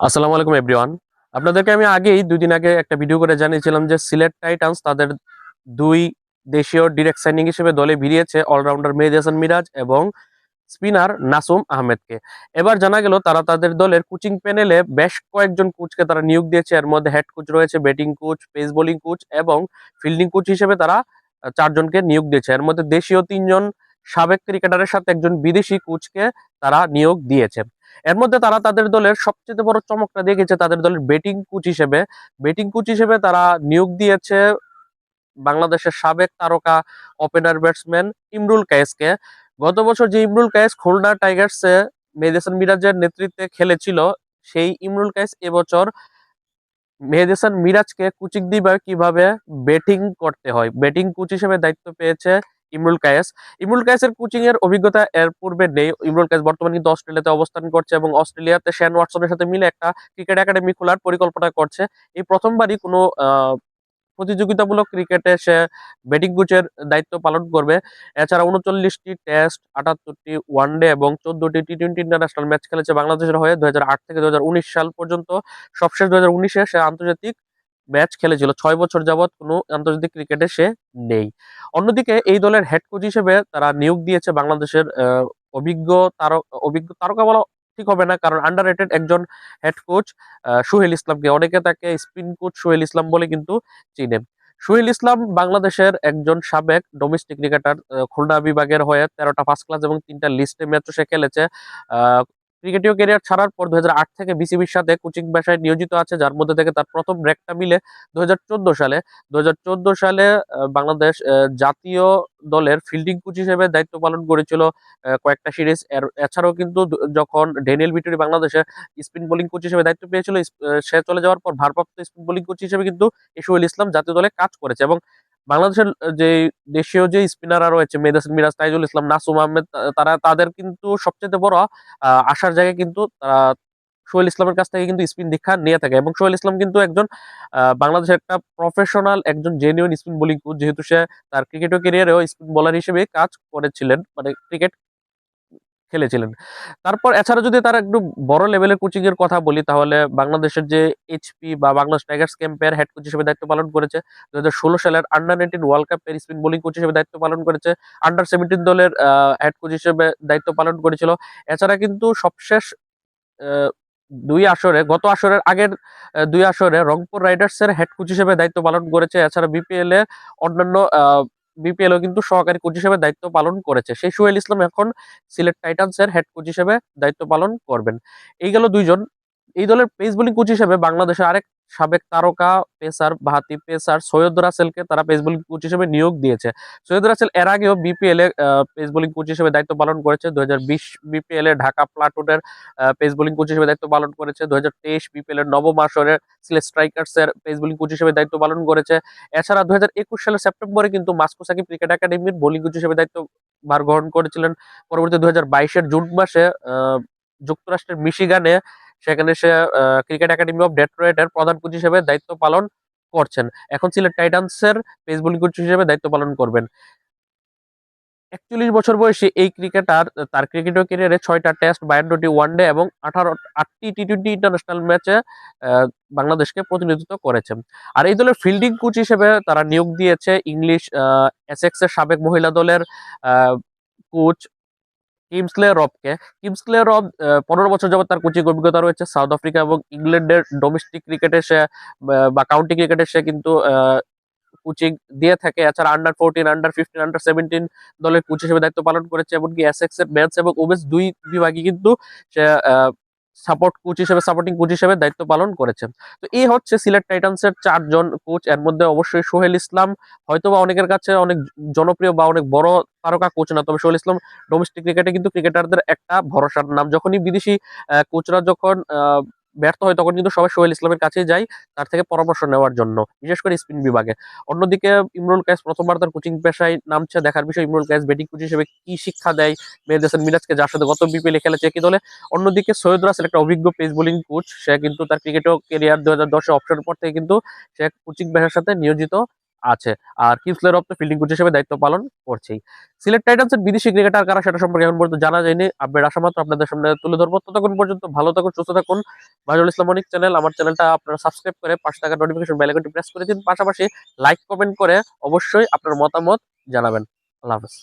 আসসালামু আলাইকুম এভরিওয়ান আপনাদেরকে আমি আগেই দুই দিন আগে একটা ভিডিও করে জানিয়েছিলাম যে সিলেট টাইটান্স তাদের দুই দেশীয় ডিরেক্ট সাইনিং হিসেবে দলে ভিড়িয়েছে অলরাউন্ডার মেহেদি হাসান মিরাজ এবং স্পিনার নাসুম আহমেদকে। এবার জানা গেল তারা তাদের দলের কোচিং প্যানেলে বেশ কয়েকজন কোচকে তারা নিয়োগ দিয়েছে। এর মধ্যে হেড কোচ রয়েছে batting coach pace bowling coach এবং ফিল্ডিং কোচ হিসেবে তারা চারজনকে নিয়োগ দিয়েছে। এর মধ্যে দেশীয় তিনজন সাবেক ক্রিকেটারের সাথে একজন বিদেশি কোচকে তারা নিয়োগ দিয়েছে। এর মধ্যে তারা তাদের দলের সবচেয়ে বড় চমকটা দেখেছে তাদের দলের ব্যাটিং কোচ হিসেবে। ব্যাটিং কোচ হিসেবে তারা নিয়োগ দিয়েছে বাংলাদেশের সাবেক তারকা ওপেনার ব্যাটসম্যান ইমরুল কায়েসকে। গত বছর যে ইমরুল কায়েস খুলনা টাইগার্সে মেহেদিসান মিরাজের নেতৃত্বে খেলেছিল, সেই ইমরুল কায়েস এবছর মেহেদিসান মিরাজকে কোচিং দিবে কীভাবে ব্যাটিং করতে হয়। ব্যাটিং কোচ হিসেবে দায়িত্ব পেয়েছে ইমরুল কায়েস। ইমরুল কায়েসের কোচিং এর অভিজ্ঞতা এর পূর্বে নেই। ইমরুল কায়েস বর্তমানে কিন্তু অস্ট্রেলিয়াতে অবস্থান করছে এবং অস্ট্রেলিয়াতে শ্যান ওয়াটসনের সাথে মিলে একটা ক্রিকেট একাডেমি খোলার পরিকল্পনা করছে। এই প্রথমবারই কোনো প্রতিযোগিতামূলক ক্রিকেটে সে ব্যাটিং কোচের দায়িত্ব পালন করবে। এছাড়া উনচল্লিশটি টেস্ট আটাত্তরটি ওয়ানডে এবং চোদ্দটি টি টোয়েন্টি ইন্টারন্যাশনাল ম্যাচ খেলেছে বাংলাদেশের হয়ে। দুই হাজার আট থেকে দুই হাজার উনিশ সাল পর্যন্ত। সবশেষ দু হাজার সে আন্তর্জাতিক ম্যাচ খেলেছিল। ছয় বছর যাবৎ কোনো আন্তর্জাতিক ক্রিকেটে সে নেই। অন্যদিকে এই দলের হেড কোচ হিসেবে তারা নিয়োগ দিয়েছে বাংলাদেশের অভিজ্ঞ তারকা অভিজ্ঞ তারকা বলা ঠিক হবে না কারণ আন্ডার একজন হেড কোচ সুহেল ইসলামকে। অনেকে তাকে স্পিন কোচ সুহেল ইসলাম বলে কিন্তু চিনে। সুহেল ইসলাম বাংলাদেশের একজন সাবেক ডোমেস্টিক ক্রিকেটার খুলনা বিভাগের হয়ে তেরোটা ফার্স্ট ক্লাস এবং তিনটা লিস্টে ম্যাচও সে খেলেছে। ক্রিকেটীয় ক্যারিয়ার ছাড়ার পর দু থেকে বিসিবির সাথে কোচিং পেশায় নিয়োজিত আছে, যার মধ্যে থেকে তার প্রথম ব্রেকটা মিলে দু সালে। দু সালে বাংলাদেশ জাতীয় দলের ফিল্ডিং কোচ হিসেবে দায়িত্ব পালন করেছিল কয়েকটা সিরিজ এছাড়াও কিন্তু যখন ড্যানিয়েল ভিটুরি বাংলাদেশে স্পিন বোলিং কোচ হিসেবে দায়িত্ব পেয়েছিল সে চলে যাওয়ার পর ভারপ্রাপ্ত স্পিন বোলিং কোচ হিসেবে কিন্তু ইসুল ইসলাম জাতীয় দলে কাজ করেছে এবং বাংলাদেশের যে দেশীয় যে স্পিনাররা রয়েছে মেদাসিন মিরাজ, তাইজুল ইসলাম, নাসুম আহমেদ তারা, তাদের কিন্তু সবচেয়ে বড় আসার জায়গায় কিন্তু সোহেল ইসলামের কাছ থেকে কিন্তু স্পিন দীক্ষা নিয়ে থাকে। এবং সোহেল ইসলাম কিন্তু একজন বাংলাদেশের একটা প্রফেশনাল একজন জেনুইন স্পিন বোলিং কোচ যেহেতু সে তার ক্রিকেট ক্যারিয়ারেও স্পিন বোলার হিসেবে কাজ করেছিলেন। মানে ক্রিকেট খেলেছিলেন। তারপর এছাড়া যদি তার একটু বড় লেভেলের কোচিং এর কথা বলি, তাহলে বাংলাদেশের যে এইচপি বা বাংলাদেশ টাইগার্স ক্যাম্পের হেড কোচ হিসেবে দায়িত্ব পালন করেছে দু হাজার ষোলো সালের আন্ডার নাইনটিন ওয়ার্ল্ড কাপের স্পিন বোলিং কোচ হিসেবে দায়িত্ব পালন করেছে আন্ডার সেভেন্টিন দলের হেড কোচ হিসেবে দায়িত্ব পালন করেছিল। এছাড়া কিন্তু সবশেষ দুই আসরে, গত আসরের আগের দুই আসরে রংপুর রাইডার্স এর হেড কোচ হিসেবে দায়িত্ব পালন করেছে। এছাড়া বিপিএল এ অন্যান্য বিপিএল কিন্তু সহকারী কোচ হিসেবে দায়িত্ব পালন করেছে। সেই সোহেল ইসলাম এখন সিলেট টাইটান্সের হেড কোচ হিসেবে দায়িত্ব পালন করবেন। এই গেল দুইজন। এই দলের পেস বোলিং কোচ হিসেবে বাংলাদেশের আরেক সাবেক তারকা, পেসার ভাতি পেসার সৈয়দ রাসেলকে তারা পেস বোলিং কোচ হিসেবে নিয়োগ দিয়েছে। সৈয়দ রাসেল এর আগেও বিপিএল এ পেস বোলিং কোচ হিসেবে দায়িত্ব পালন করেছে। দু হাজার বিশ বিপিএল এ ঢাকা প্লাটুনের পেস বোলিং কোচ হিসেবে দায়িত্ব পালন করেছে। দু হাজার তেইশ বিপিএল এর নবম আসরের সিলেট স্ট্রাইকার্স এর পেস বোলিং কোচ হিসেবে দায়িত্ব পালন করেছে। এছাড়া দু হাজার একুশ সালের সেপ্টেম্বরে কিন্তু মাস্কো সাকিব ক্রিকেট একাডেমির বোলিং কোচ হিসেবে দায়িত্ব ভার গ্রহণ করেছিলেন। পরবর্তী দু বাইশের জুন মাসে যুক্তরাষ্ট্রের মিশিগানে সেখানে সে ক্রিকেট একাডেমি অফ ডেট্রয়েটের প্রধান কোচ হিসেবে দায়িত্ব পালন করছেন। এখন সিলেট টাইটান্সের পেস বোলিং কোচ হিসেবে দায়িত্ব পালন করবেন। একচল্লিশ বছর বয়সী এই ক্রিকেটার তার ক্রিকেটীয় ক্যারিয়ারে ছয়টা টেস্ট বায়ান্নটি ওয়ানডে এবং আঠারো, আটটি টি টোয়েন্টি ইন্টারন্যাশনাল ম্যাচে বাংলাদেশকে প্রতিনিধিত্ব করেছেন আর এই দলের ফিল্ডিং কোচ হিসেবে তারা নিয়োগ দিয়েছে ইংলিশ এসেক্স এর সাবেক মহিলা দলের কোচ কিমসলে রবকে কিমসলে রব পনেরো বছর যাবত তার কোচিং অভিজ্ঞতা রয়েছে সাউথ আফ্রিকা এবং ইংল্যান্ডের ডোমেস্টিক ক্রিকেটে সে, বা কাউন্টি ক্রিকেটে সে কিন্তু কোচিং দিয়ে থাকে। এছাড়া under fourteen under fifteen under seventeen দলের কোচ হিসেবে দায়িত্ব পালন করেছে। এমনকি এসএক্স এর ম্যাচ এবং ওমেন্স দুই বিভাগে কিন্তু সে সাপোর্ট কোচ হিসেবে সাপোর্টিং কোচ হিসেবে দায়িত্ব পালন করেছে। তো এই হচ্ছে সিলেট টাইটান্স এর চারজন কোচ এর মধ্যে অবশ্যই সোহেল ইসলাম। হয়তো বা অনেকের কাছে অনেক জনপ্রিয় বা অনেক বড় তারকা কোচ না, তবে সোহেল ইসলাম ডোমেস্টিক ক্রিকেটে কিন্তু ক্রিকেটারদের একটা ভরসার নাম। যখনই বিদেশি কোচরা যখন ব্যর্থ হয়, তখন কিন্তু সবাই সোহেল ইসলামের কাছে যায় তার থেকে পরামর্শ নেওয়ার জন্য, বিশেষ করে স্পিন বিভাগে। অন্যদিকে ইমরুল কায়েস প্রথমবার তার কোচিং পেশায় নামছে, দেখার বিষয় ইমরুল কায়েস ব্যাটিং কোচ হিসেবে কি শিক্ষা দেয়, মেহেদ মিরাজকে যার সাথে গত বিপিএল খেলেছে একই দলে। অন্যদিকে সৈয়দ রাসেল একটা অভিজ্ঞ পেস বোলিং কোচ সে কিন্তু তার ক্রিকেটও কেরিয়ার দু হাজার দশে অপশন পর থেকে কিন্তু সে কোচিং পেশার সাথে নিয়োজিত। আছে। আর কিংসলের অফ তো ফিল্ডিং কোচ হিসেবে দায়িত্ব পালন করছেই। সিলেট টাইটান্সের বিদেশি ক্রিকেটার কারা সেটা সম্পর্কে এখন পর্যন্ত জানা যায়নি। আপডেট আসা মাত্র আপনাদের সামনে তুলে ধরবো। ততক্ষণ পর্যন্ত ভালো থাকুন, সুস্থ থাকুন। মাজুল ইসলাম অনেক চ্যানেল আমার চ্যানেলটা আপনারা সাবস্ক্রাইব করে পাশে থাকা নোটিফিকেশন বেল আইকনটি প্রেস করে দিন। পাশাপাশি লাইক কমেন্ট করে অবশ্যই আপনার মতামত জানাবেন। আল্লাহ হাফেজ।